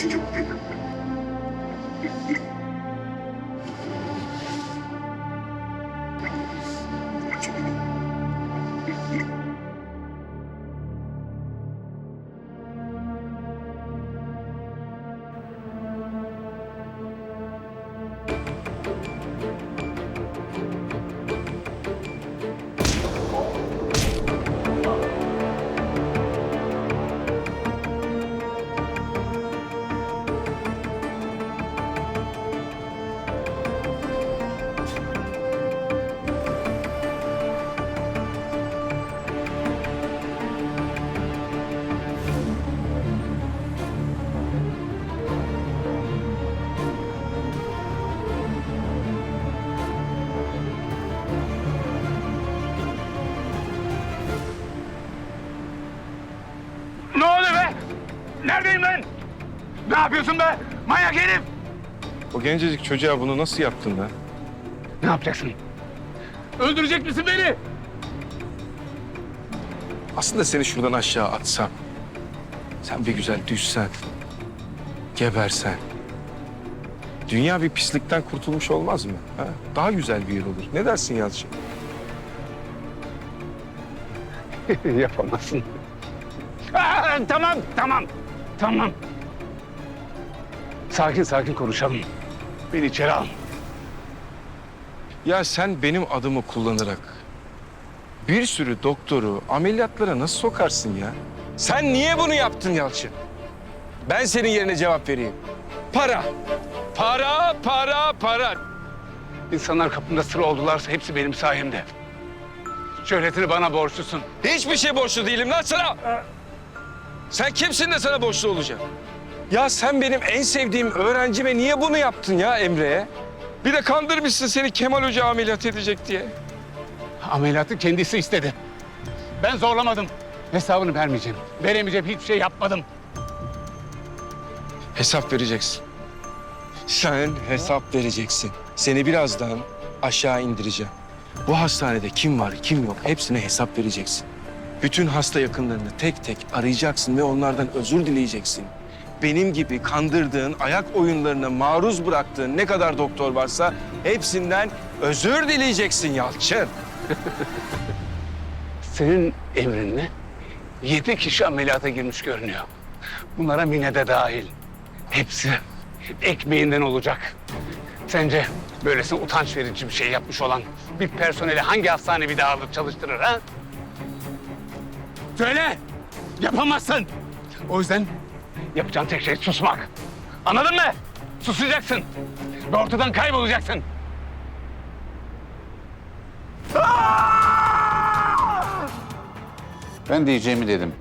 Stupid. Neredeyim ben? Ne yapıyorsun be? Manyak herif! O gencecik çocuğa bunu nasıl yaptın be? Ne yapacaksın? Öldürecek misin beni? Aslında seni şuradan aşağı atsam. Sen bir güzel düşsen. Gebersen. Dünya bir pislikten kurtulmuş olmaz mı? Ha? Daha güzel bir yer olur. Ne dersin Yalçın? Yapamazsın. Aa, tamam, tamam, tamam. Sakin sakin konuşalım. Beni içeri al. Ya sen benim adımı kullanarak bir sürü doktoru ameliyatlara nasıl sokarsın ya? Sen niye bunu yaptın Yalçın? Ben senin yerine cevap vereyim. Para. Para, para, para. İnsanlar kapımda sıra oldularsa hepsi benim sayemde. Şöhretini bana borçlusun. Hiçbir şey borçlu değilim lan sana. Sen kimsin de sana borçlu olacağım? Ya sen benim en sevdiğim öğrencime niye bunu yaptın ya Emre'ye? Bir de kandırmışsın seni Kemal Hoca ameliyat edecek diye. Ameliyatı kendisi istedi. Ben zorlamadım. Hesabını vermeyeceğim. Veremeyeceğim hiçbir şey yapmadım. Hesap vereceksin. Sen hesap vereceksin. Seni birazdan aşağı indireceğim. Bu hastanede kim var, kim yok hepsine hesap vereceksin. Bütün hasta yakınlarını tek tek arayacaksın ve onlardan özür dileyeceksin. Benim gibi kandırdığın, ayak oyunlarına maruz bıraktığın ne kadar doktor varsa hepsinden özür dileyeceksin Yalçın. Senin emrinle yedi kişi ameliyata girmiş görünüyor. Bunlara Mine de dahil. Hepsi ekmeğinden olacak. Sence böylesine utanç verici bir şey yapmış olan bir personeli hangi hastane bir daha alır çalıştırır ha? Söyle! Yapamazsın! O yüzden yapacağın tek şey susmak. Anladın mı? Susacaksın. Ve ortadan kaybolacaksın. Ben diyeceğimi dedim.